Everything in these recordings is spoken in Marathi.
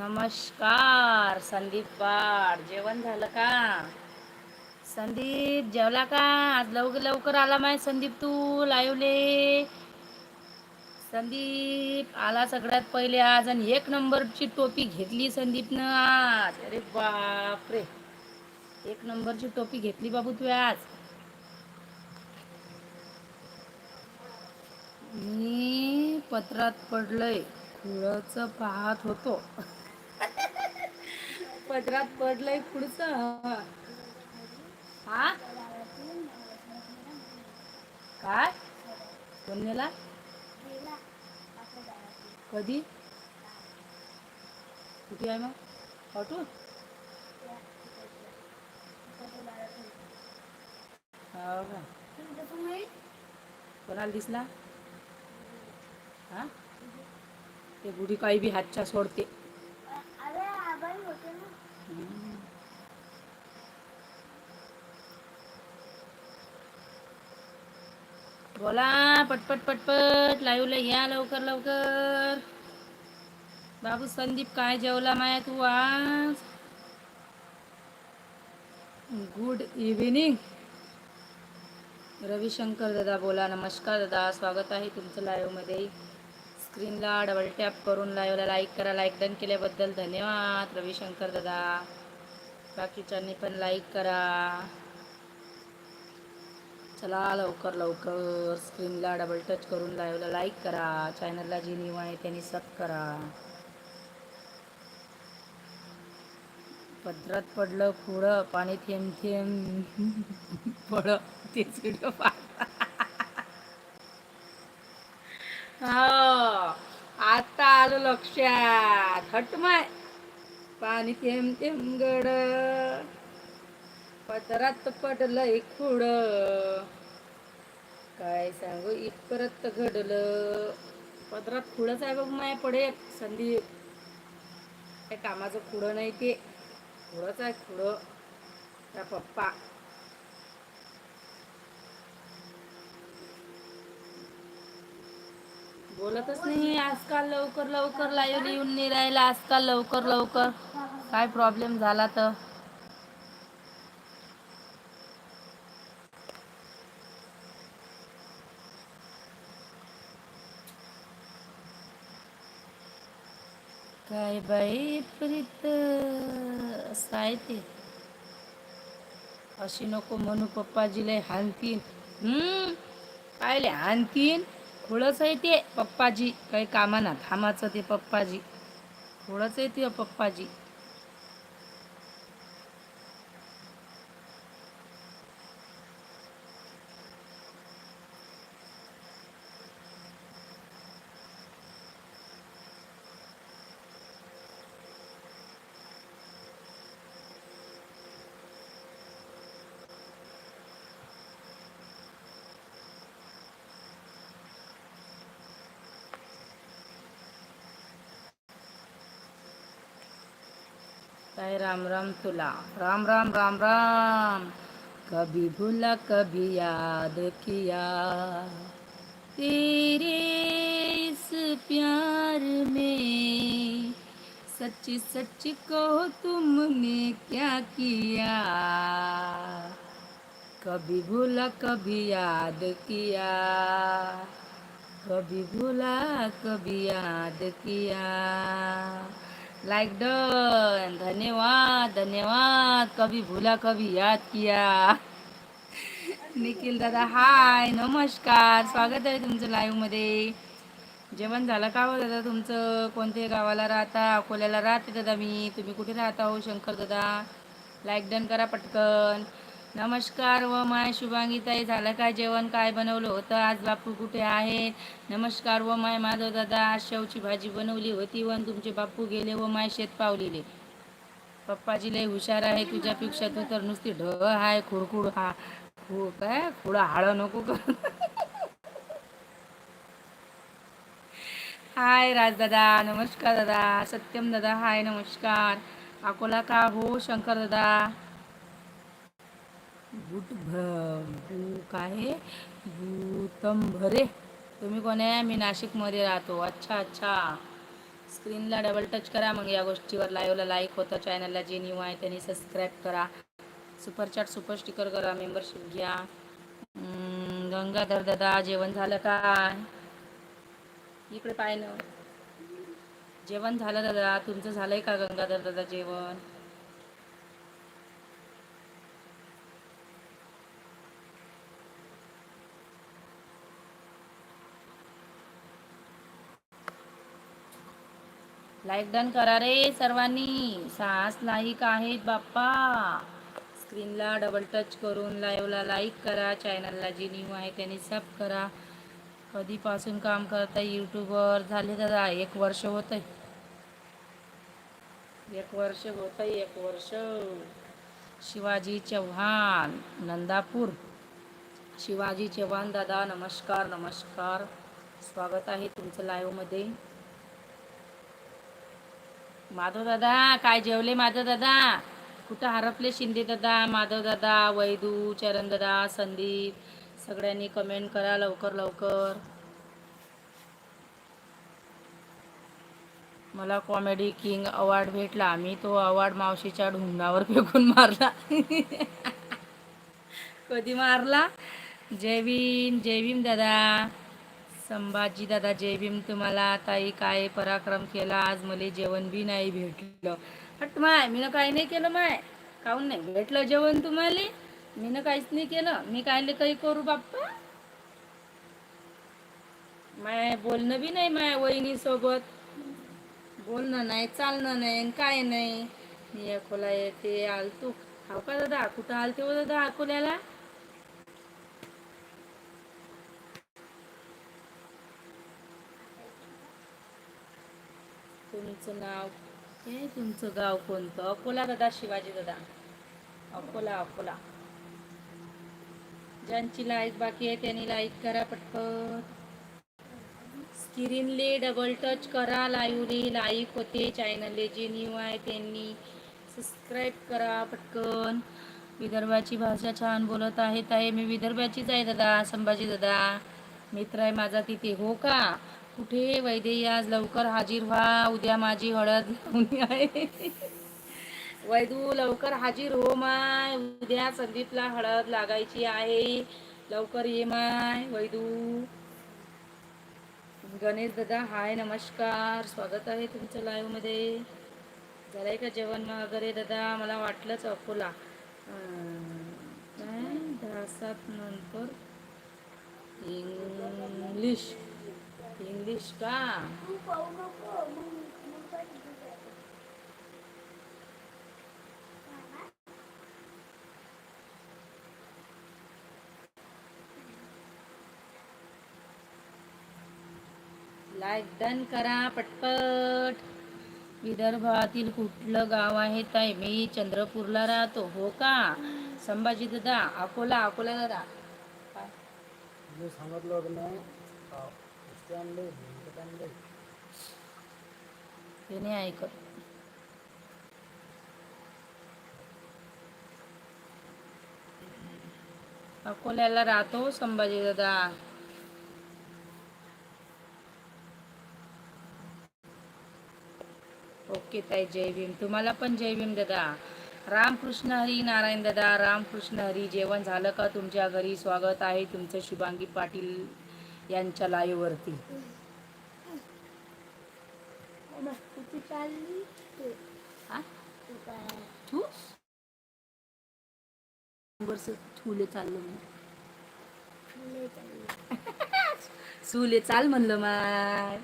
नमस्कार संदीप पाड. जेवण झालं का? संदीप जेवला का? आज लवकर लवकर आला माय संदीप तू लाईवले. संदीप आला सगळ्यात पहिले आज आणि एक नंबरची टोपी घेतली संदीपनं आज. अरे बापरे. एक नंबरची टोपी घेतली बाबू तू आज. मी पत्रात पडलंय. खुळच पाहत होतो. पदरात पडलंय पुढचं. हा? काय? कोणला कधी? कुठे आहे मग? ऑटो हो का? कोणाला दिसला? हा? ते बुढी काही बी हातच्या सोडते. बोला पटपट पटपट. लाईव्हला या लवकर लवकर. बाबू संदीप काय जेवला माया तू आज? गुड इव्हिनिंग रविशंकर दादा बोला नमस्कार दादा. स्वागत आहे तुमचं लाईव्हमध्ये. स्क्रीनला डबल टॅप करून लाईव्हला लाईक करा. लाईक डन केल्याबद्दल धन्यवाद रविशंकर दादा. बाकीच्यांनी पण लाईक करा. चला लवकर लवकर स्क्रीनला डबल टच करून लाईव्हला लाईक करा. चॅनलला जी न्यू आहे त्यांनी सब करा. पत्रात पडलं पुढं पाणी थेंब थेंब पड. ते व्हिडिओ हो आता आलं लक्षात. हटमाय. पाणी थेंब थेंब गड. पदरात पडलंय खुड. काय सांगू इतपरत घडलं. पदरात खुडच आहे बघ माय पडे संधी काय कामाचं खुड नाही ते. खुडच आहे खुड. त्या पप्पा. बोलतच नाही आजकाल लवकर लवकर लाईव्ह येऊन नाही राहिला आजकाल लवकर लवकर. काय प्रॉब्लेम झाला तर? काय बाई प्रीत असं आहे ते. अशी नको म्हणू पप्पाजीला हानतीन. हम्म काय हानतीन? खुळच आहे ते पप्पाजी. काही कामाना थांबाचं ते पप्पाजी. थोडंच आहे ते पप्पाजी. काय राम राम तुला? राम राम राम राम. कभी भूला कभी याद किया. तेरे इस प्यार में सच्ची सच्ची कहो तुमने क्या किया? कभी भूला कभी याद किया. कभी भूला कभी याद किया. लाइक डन धन्यवाद धन्यवाद. कभी भूला कभी याद किया. निखिल दादा हाय नमस्कार. स्वागत आहे तुमचं लाईव्हमध्ये जेवण झालं का हो दादा तुमचं? कोणत्या गावाला राहता? अकोल्याला राहते दादा मी. तुम्ही कुठे राहता हो शंकर दादा? लाईक डन करा पटकन. नमस्कार व माय शुभांगीताई झालं काय जेवण? काय बनवलं होतं? आज बापू कुठे आहेत? नमस्कार व माय माधव दादा आज शेवची भाजी बनवली होती व तुमचे बापू गेले व माय शेत पावलेले. पप्पाजी लय हुशार आहे तुझ्यापेक्षा तू तर नुसती ढ आहे खुडखुड हा. खु काय? खुडा हाळ नको कर. हाय राजदादा नमस्कार दादा सत्यम दादा हाय नमस्कार. अकोला का हो शंकर दादा? भूत भू काय आहे भरे तुम्ही कोण आहे मी नाशिकमध्ये राहतो. अच्छा अच्छा. स्क्रीनला डबल टच करा मग या गोष्टीवर लाईव्हला लाईक होतं. चॅनलला जे न्यू आहे त्यांनी सबस्क्राईब करा. सुपर चॅट सुपर स्टिकर करा. मेंबरशिप घ्या. गंगाधर दादा जेवण झालं काय? इकडे पाय ना. जेवण झालं दादा. तुमचं झालंय का गंगाधर दादा जेवण? लाईक डन करा रे सर्वांनी. सास लाईक आहेत बाप्पा. स्क्रीनला डबल टच करून लाईव्हला लाईक करा. चॅनलला जी न्यू आहे त्यांनी सब करा. कधीपासून काम करताय यूट्यूबवर झाले दादा एक वर्ष होत आहे एक वर्ष होत आहे एक वर्ष. शिवाजी चव्हाण नंदापूर. शिवाजी चव्हाण दादा नमस्कार नमस्कार. स्वागत आहे तुमचं लाईव्हमध्ये माधव दादा काय जेवले माधव दादा? कुठं हरपले शिंदे दादा माधव दादा वैदू चरण दादा संदीप? सगळ्यांनी कमेंट करा लवकर लवकर. मला कॉमेडी किंग अवॉर्ड भेटला. मी तो अवॉर्ड मावशीच्या ढुंगणावर फेकून मारला. कधी मारला? जय भीम जय भीम दादा. संभाजी दादा जय भीम तुम्हाला. ताई काय पराक्रम केला? आज मला जेवण बी नाही भेटलं. हट माय मी काही नाही केलं माय. काहून नाही भेटलं जेवण तुम्हाला? मीनं काहीच नाही केलं. मी कायले काही करू बाप्पा? माय बोलणं बी नाही माय वहिनी सोबत बोलणं नाही चालणं नाही आणि काय नाही. मी अकोला येते आलतो. हाव का दादा? कुठं आलते हो दादा अकोल्याला? तुमचं नाव? हे तुमचं गाव कोणतं? अकोला दादा शिवाजी दादा. अकोला अकोला. ज्यांची लाईक बाकी आहे त्यांनी लाईक करा पटपट. स्क्रीनले डबल टच करा लाईव्हली लाईक होते. चॅनलले जे न्यू आहे त्यांनी सबस्क्राईब करा पटकन. विदर्भाची भाषा छान बोलत आहेत. ताई मी विदर्भाचीच आहे दादा संभाजी दादा. मित्र आहे माझा तिथे हो का? कुठे वैदेही आज लवकर हाजीर व्हा. उद्या माझी हळद लावणी आहे वैदू लवकर हाजीर हो माय. उद्या संदीपला हळद लागायची आहे. लवकर ये माय वैदू. गणेश दादा हाय नमस्कार. स्वागत आहे तुमचं लाईव्हमध्ये. झालंय का जेवण वगैरे दादा? मला वाटलंच अकोला काय? दहा सात नंतर. इंग्लिश. इंग्लिश का? लाईक डन करा पटपट. विदर्भातील कुठलं गाव आहे ताई? मी चंद्रपूरला राहतो. हो का? संभाजी दादा अकोला अकोला दादा. सांगितलं होतं ना हे नाही ऐकत. अकोल्याला राहतो संभाजी दादा. ओके ताई जय भीम. तुम्हाला पण जय भीम दादा. रामकृष्ण हरी नारायण दादा रामकृष्ण हरी जेवण झालं का? तुमच्या घरी स्वागत आहे. तुमचं शुभांगी पाटील यांच्या लाईव्ह वरती हा? तू वर्ष ठुले चाललं मी सुले चाल म्हणलं माय.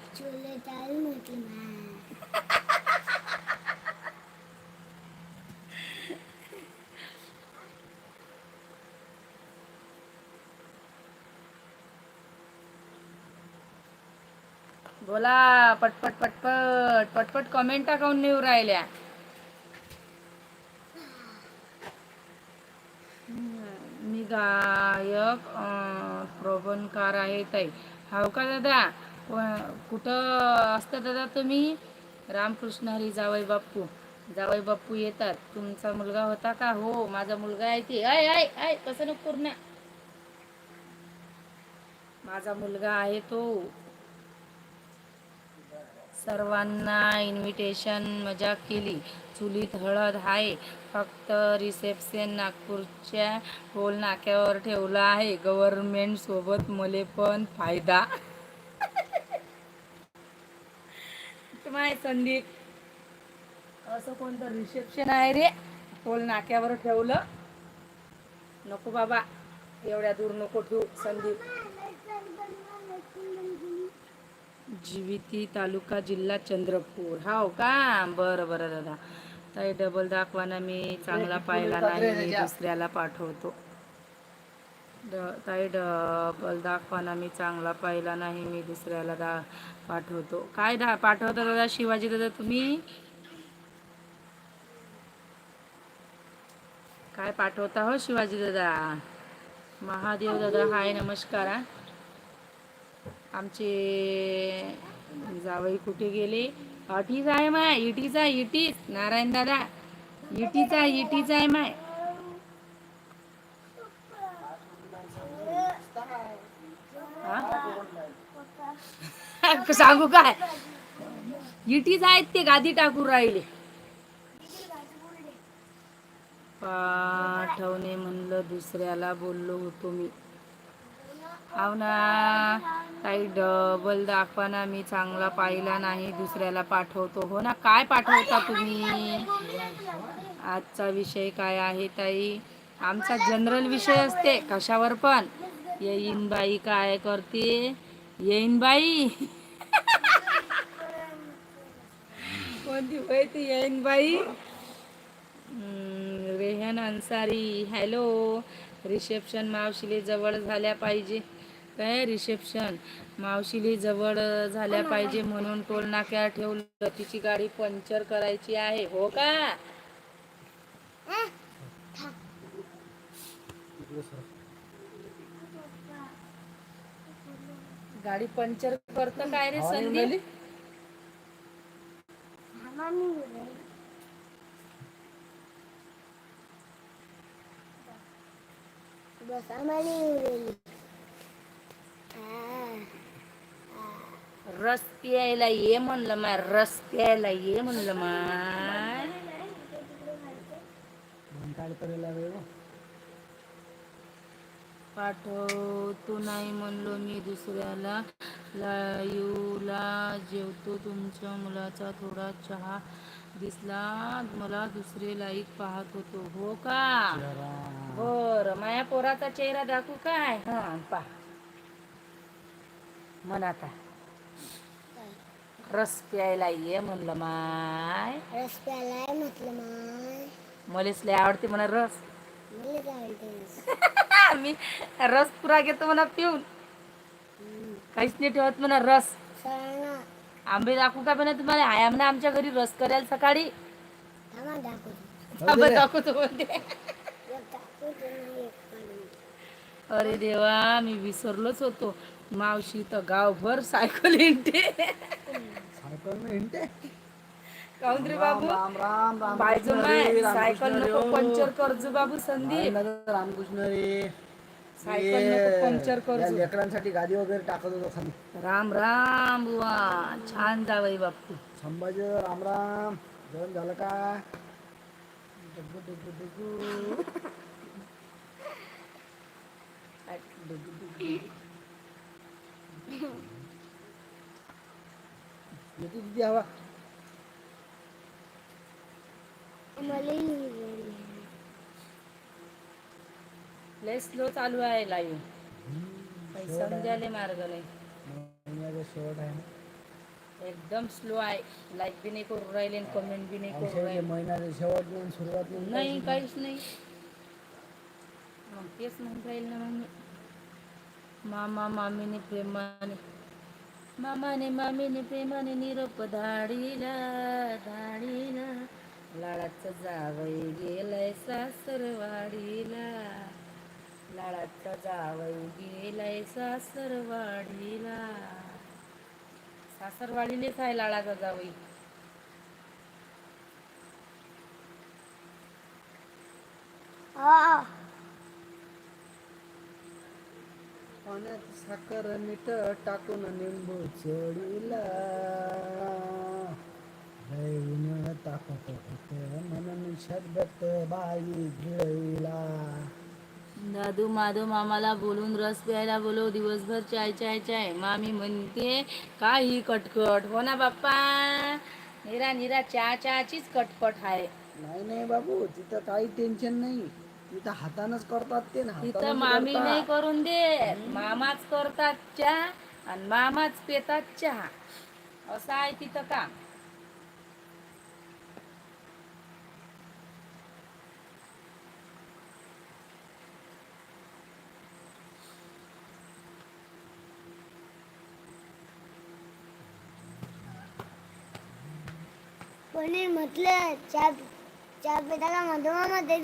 बोला पटपट पटपट पटपट कमेंट टाकावून नेऊ राहिल्या. मी गायक प्रबणकार आहे ताई. हाव का दादा? कुठं असता दादा तुम्ही? रामकृष्ण हरी जावई बाप्पू. जावई बाप्पू येतात. तुमचा मुलगा होता का? हो माझा मुलगा आहे ते आय आय आय कसं नको पूर्ण माझा मुलगा आहे तो. सर्वांना इन्व्हिटेशन मजा केली. चुलीत हळद आहे. फक्त रिसेप्शन नागपूरच्या टोल नाक्यावर ठेवलं आहे. गव्हर्नमेंट सोबत मले पण फायदा. माय संदीप असं कोणतं रिसेप्शन आहे रे? टोल नाक्यावर ठेवलं? नको बाबा एवढ्या दूर नको ठेवू संदीप. जीविती तालुका जिल्हा चंद्रपूर. हाव का? बरं बरं दादा. ताई डबल दाखवा ना मी. चांगला पाहिला नाही मी दुसऱ्याला पाठवतो. ताई डबल दाखवा ना मी. चांगला पाहिला नाही मी दुसऱ्याला दा पाठवतो. काय दा पाठवता दादा शिवाजी दादा तुम्ही? काय पाठवता हो शिवाजी दादा? महादेव दादा हाय नमस्कार हा. आमचे जावई कुठे गेले? अटीच आहे माय इटीच आहे इटीच नारायण दादा इटीच आहे इटीच आहे माय. हा? सांगू काय? इटीच आहेत ते गादी टाकून राहिले. पाठवणे म्हणलं दुसऱ्याला बोललो होतो मी. हाव ना काही डबल दाखवा ना मी चांगला पाहिला नाही दुसऱ्याला पाठवतो. हो ना काय पाठवता तुम्ही? आजचा विषय काय आहे ताई? आमचा जनरल विषय असते कशावर पण. येईन बाई काय करते? येईन बाई. कोणती होय ती येईन बाई? रेहन अन्सारी हॅलो रिसेप्शन मावशिले जवळ झाल्या पाहिजे. काय रिसेप्शन मावशिले जवळ झाल्या पाहिजे म्हणून टोल नाक्यावर ठेवलं. तिची गाडी पंक्चर करायची आहे. हो का? गाडी पंक्चर करत काय रे संदीप? रस प्यायला ये म्हणलं माय रस प्यायला ये म्हणलं माय पाठवतो नाही म्हणलो मी दुसऱ्याला. लायूला जेवतो तुमच्या मुलाचा थोडा चहा. दिसला मला दुसरे लाईक पाहत होतो. हो का? बर माया पोराचा चेहरा दाखवू काय? हा पा. म्हण आता रस प्यायला ये म्हणलं माय. रस प्यालाय म्हटलं माय. मलेच लय आवडते म्हणा रस. मी रस पुरा घेतो म्हणा पिऊन. काहीच नाही ठेवत म्हणा रस. आंबे दाखवू का म्हणा तुम्हाला? आया म्हणा आमच्या घरी रस करायला सकाळी. दाखवतो. आंबे दाखवतो म्हणते अरे देवा मी विसरलोच होतो. मावशी तर गावभर सायकल हिंडते. सायकल काऊन रे बाबू? राम राम राम पाहिजे माय सायकल नको पंक्चर करजो बाबू संदीप रामकृष्ण रे. सायकल नको पंक्चर करजो लेकरांसाठी गादी वगैरे टाकत होतो खाली. राम राम बुवा. छान जावई बापू. संभाजी राम राम. जेवण झालं का? डुगु, डुगु, डुगु. येते किती हवा. लय स्लो चालू आहे लाईव्ह काही समजायला मार्ग नाही. शेवट आहे एकदम स्लो आहे. लाईक बी नाही करू राहिले कमेंट बी नाही करू राहिले. महिन्याचा शेवट नाही सुरुवात नाही नाही काहीच नाही. मग तेच म्हणून राहील ना मग मी. मामा मामीने प्रेमाने मामाने मामीने प्रेमाने निरोप धाडीला धाडीला. लाडाचं जावई गेलाय सासरवाडीला. लाडाचा जावई गेलाय सासरवाडीला. सासरवाडीलेच आहे लाडाचा जावई. हा पाण्यात साखर मीठ टाकून निंबू उन्हाळं तापत होत म्हणून शरबत बाई गिळला दादू माधव मामाला बोलून रस प्यायला बोलव दिवसभर चाय चाय चाय. मामी म्हणते काही कटकट हो ना बाप्पा. निरा निरा चहा चहाचीच कटकट आहे. नाही नाही बाबू तिथं काही टेन्शन नाही. तिथं हातानच करतात ते ना. तिथं हातानंच मामी. नाही करून दे मामाच करतात चहा आणि मामाच पेतात चहा. असं आहे तिथं काम. कोणी म्हटलं चहा चहा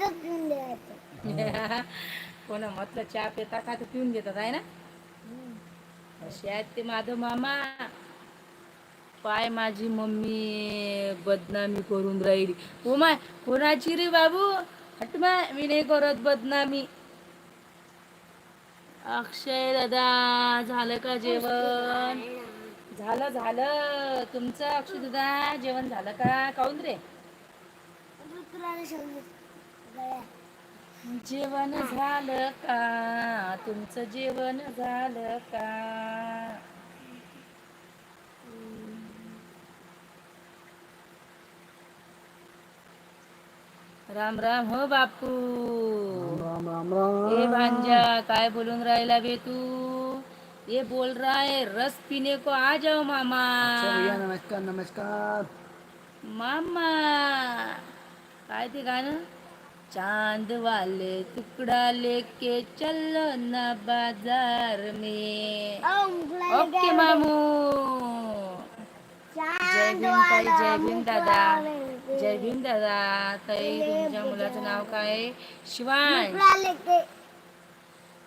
पिऊन द्यायचं कोण म्हटलं चहा पेता का तर पिऊन घेतात आहे ना? असे आहेत ते माधव मामा. पाय माझी मम्मी बदनामी करून राहिली. हो माय कोणाची रे बाबू? हट माय मी नाही करत बदनामी. अक्षय दादा झालं का जेवण? झालं झालं. तुमचं अक्षय दादा जेवण झालं का? काऊन रे? जेवण झालं का? तुमचं जेवण झालं का? राम राम हो बापू. राम राम राम ए भांजा काय बोलून राहिला बे तू? ये बोल रहा है रस पीने को आ जाओ मामा. अच्छा भैया नमस्कार नमस्कार. मामा. काय ते गाणं? चांद वाले टुकड़ा लेके चलो ना बाजार में. ओके मामू. जय भीम ताई जय भीम दादा. जय भीम दादा. ताई तुमच्या मुलाचं नाव काय? आहे? शिवांश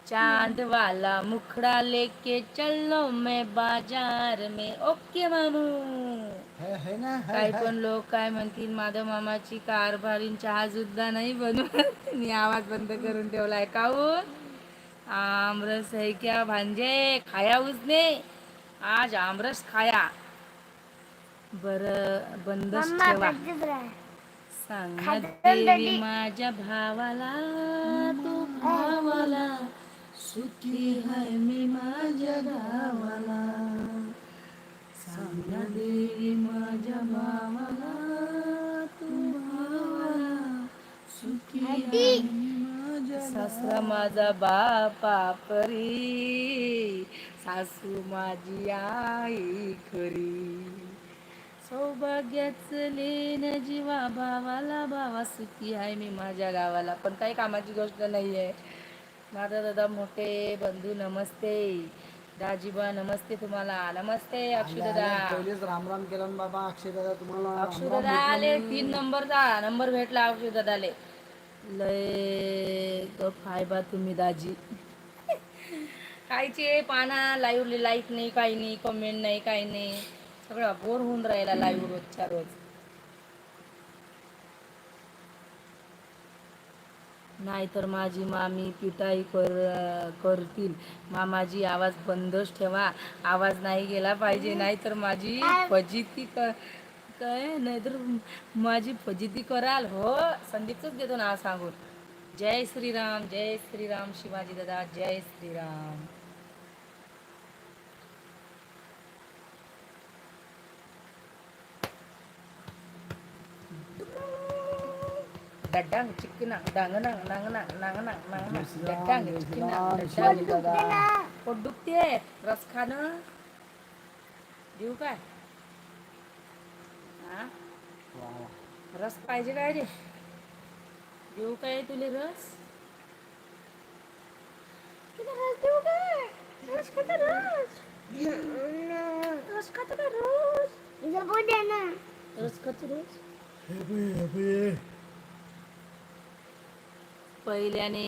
चांद वाला मुखड़ा लेके चलो मैं बाजार में. ओके मामू. काही. पण लोक काय म्हणतील माधव मामाची कारभारीन चहा सुद्धा नाही बनवत. मी आवाज बंद करून ठेवलाय. काहून आमरस है क्या भांजे? खाया उसने? आज आमरस खाया. बर बंदच ठेवा. सांगा देवी माझ्या भावाला तू भावाला. सुखी हाय मी माझ्या गावाला सांगा देवी माझ्या भावाला तू भावाला सुखी माझ्या सासरा माझा बापा परी सासू माझी आई खरी. सौभाग्याच लेन जीवा भावाला भावा सुखी आहे मी माझ्या गावाला. पण काही कामाची गोष्ट नाही आहे माझा दादा मोठे बंधू नमस्ते. दाजीबा नमस्ते तुम्हाला. नमस्ते अक्षु आले, दादा आले. पहिलेच राम राम केला बाबा अक्षय दादा तुम्हाला राम अक्षु राम दादा म्हटलं आले. तीन नंबरचा नंबर भेटला अक्षु दादाले लय आहे बा तुम्ही दाजी. कायचे पाना लाईव्ह लाईक नाही काही नाही कमेंट नाही काही नाही. सगळं बोर होऊन राहिला लाईव्ह रोजच्या रोज. नाहीतर माझी मामी पिटाई कर करतील. मामाजी आवाज बंदच ठेवा. आवाज नाही गेला पाहिजे नाहीतर माझी फजिती क काय? नाहीतर माझी फजिती कराल. हो संदीपच देतो ना सांगून. जय श्रीराम जय श्रीराम शिवाजी दादा जय श्रीराम. डड्डांग चिकना डांगना नांगना नांगना नांगना डड्डांग चिकना राम डड्डांग शिवाजी दादा पोट दुखते रस खाणं देऊ काय हा वा, वा. रस पाहिजे काय रे देऊ काय तुले रस तुला रस देऊ काय रस खाता रस रस खाता का रोज ना रस खातो रोज हे बे, हे बे. पहिल्याने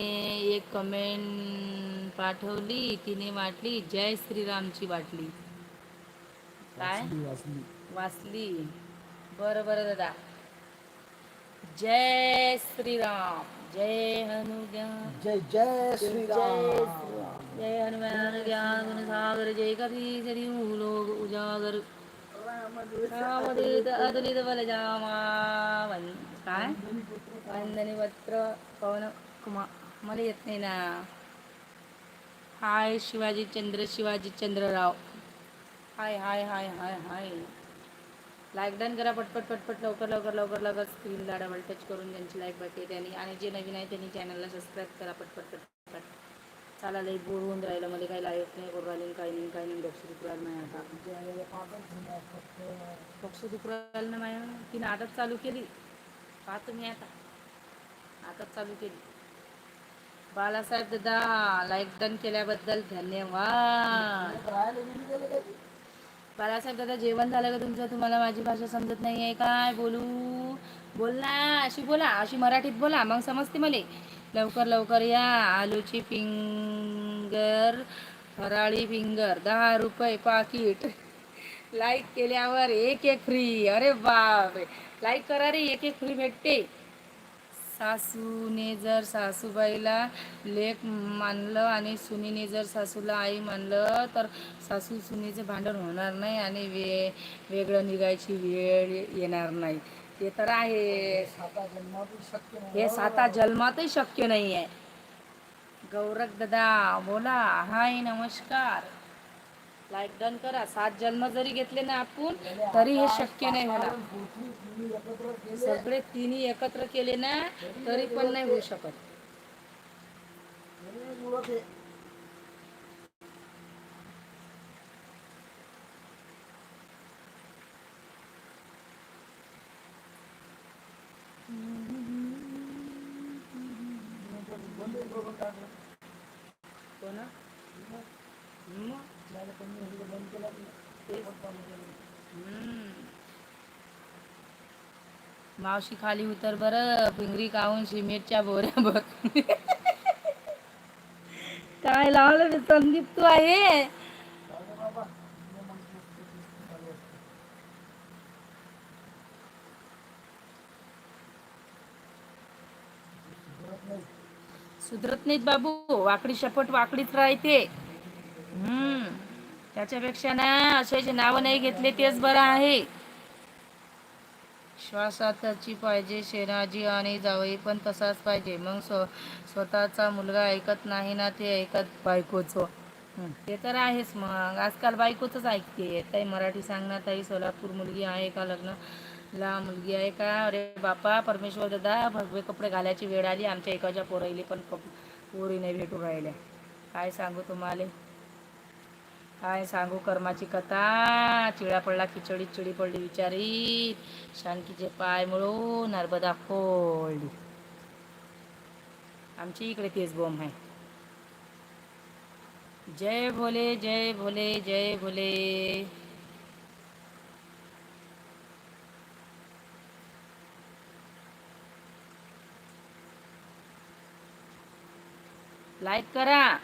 एक कमेंट पाठवली तिने वाटली जय श्रीरामची वाटली काय? वाचली, बरं बरं दादा. जय श्रीराम. जय हनुज्ञान जय जय श्रीराम. जय हनुमान ज्ञान गुण सागर जय कपी सरी लोग उजागर. अदलित बलजामा. काय? वंदनी पत्र पवन कुमार मला येत नाही ना. Hi Shivaji Chandra Shivaji Chandrarao. Hi hi hi hi hi. Like done करा पटपट पटपट. लवकर लवकर लवकर लवकर स्क्रीनला डबल टच करून त्यांची लाईक भेटते त्यांनी. आणि जे नवीन आहे त्यांनी चॅनलला सबस्क्राईब करा पटपट पटपट. चला लई बोर होऊन राहिलं. मला काही लाईक नाही. करू राहिले काही नाही. काही नाही. डोक्स दुखू राहिलं नाही आता. डोक्स दुखू राहिलं ना माया तिने आताच चालू केली. पाहतो मी आता. आताच चालू केली. बाळासाहेब दादा लाईक डन केल्याबद्दल धन्यवाद. बाळासाहेब दादा जेवण झालं का तुमचं? तुम्हाला माझी भाषा समजत नाही आहे काय बोलू? बोल ना. अशी बोला. अशी मराठीत बोला. मग समजते मला. लवकर लवकर या. आलूची फिंगर फराळी फिंगर दहा रुपये पाकिट. लाईक केल्यावर एक एक फ्री अरे बापरे. लाईक करा रे. एक एक फ्री भेटते. सासूने जर सासूबाईला लेख मानलं आणि सुनीने जर सासूला आई मानलं तर सासू सुनीचे भांडण होणार नाही आणि वे वेगळं निघायची वेळ येणार नाही. ते तर आहे. हे साता जन्मातही शक्य नाही आहे गौरख दादा बोला. हाय नमस्कार. लाईक डन करा. सात जन्म जरी घेतले ना आपण तरी हे शक्य नाही होणार. सगळे तिन्ही एकत्र केले ना तरी पण नाही होऊ शकत. तरी बंद केला मावशी खाली उतर बर पिंगरी काहून सिमेंटच्या बोऱ्या बघ. काय लावलं संदीप तू आहे? सुधरत नाहीत बाबू वाकडी शपट वाकडीच राहते. त्याच्यापेक्षा ना असे जे नावं नाही घेतले तेच बरं आहे. श्वासातची पाहिजे शेणाजी आणि जावई पण तसाच पाहिजे. मग स्व स्वतःचा मुलगा ऐकत नाही ना ते ऐकत बायकोचं. ते तर आहेच मग. आजकाल बायकोच ऐकते. ताई मराठी सांग ना ताई. सोलापूर मुलगी आहे का लग्न? ला मुलगी आहे का? अरे बापा परमेश्वर दादा भगवे कपडे घालायची वेळ आली. आमच्या एकाच्या पोराईले पण कप पोरी नाही भेटू राहिल्या. काय सांगू तुम्हाला? काय सांगू कर्माची कथा? चिळा पडला खिचडी चिडी पडली विचारी शानकीचे पाय मिळून नर्मदा फोडली. आमची इकडे तेच बॉम्ब आहे. जय भोले जय भोले जय भोले. लाईक करा.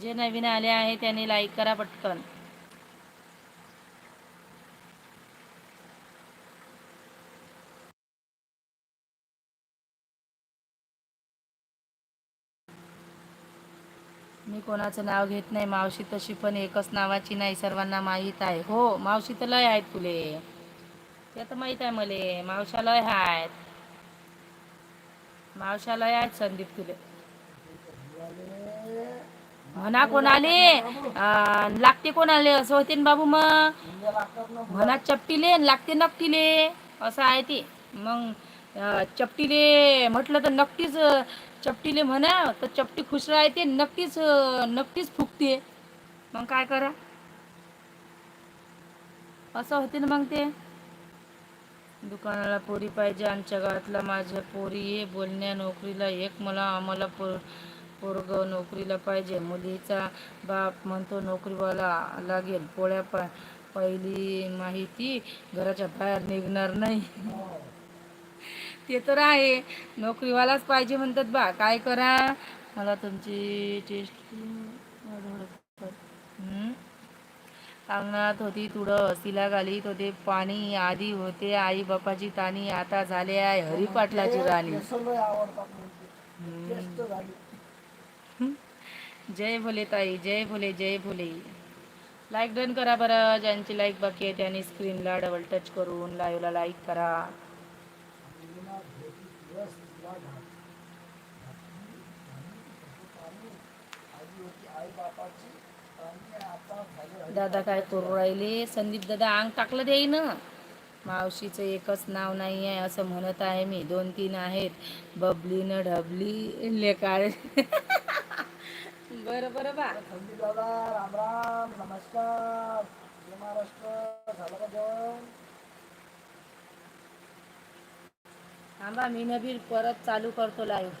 जे नवीन आले आहे त्यांनी लाईक करा पटकन. मी कोणाचं नाव घेत नाही मावशी तशी पण एकच नावाची नाही सर्वांना माहीत आहे. हो मावशी तर लय आहेत तुले. ते तर माहीत आहे मले. मावशा लय आहेत. मावशा लय आहेत संदीप तुले. हो म्हणा कोणाले? लागते कोणाले? असं होते ना बाबू मग. म्हणा चपटीले लागते नकटीले. असं आहे ते. मग चपटीले म्हटलं तर नक्कीच चपटीले म्हणा तर चपटी खुश राहते नक्कीच नक्कीच फुकते मग काय करा? असं होते ना मग ते. दुकानाला पोरी पाहिजे आमच्या गावातला माझ्या पोरी. ये बोलण्या नोकरीला एक मला आम्हाला पोर पोरग नोकरीला पाहिजे. मुलीचा बाप म्हणतो नोकरीवाला लागेल पोळ्या पा पहिली माहिती घराच्या बाहेर निघणार नाही. ते तर आहे. नोकरीवालाच पाहिजे म्हणतात बा. काय करा? मला तुमची टेस्ट अंगणात होती तुळस तिला घालीत होते पाणी. आधी होते आई बापाची ताणी. आता झाले आहे हरिपाटलाची राणी केसं लय आवडतात म्हणजे केस तर झाली जय भोले ताई जय भोले जय भोले. लाईक डन करा बरं. ज्यांची लाईक बाकी आहे त्यांनी स्क्रीनला डबल टच करून लाईव्हला लाईक करा. दादा काय करू राहिले? संदीप दादा अंग टाकलं देई ना मावशीचं एकच नाव नाही आहे असं म्हणत आहे मी. दोन तीन आहेत. बबली न ढबली. लेकाळ बरं बरं बा. संदीप दादा राम राम नमस्कार. जय महाराष्ट्र झालं का जेवण? थांबा मी नबीर परत चालू करतो लाईव्ह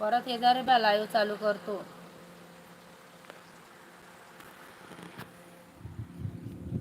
परत जा रे बा लाईव्ह चालू करतो.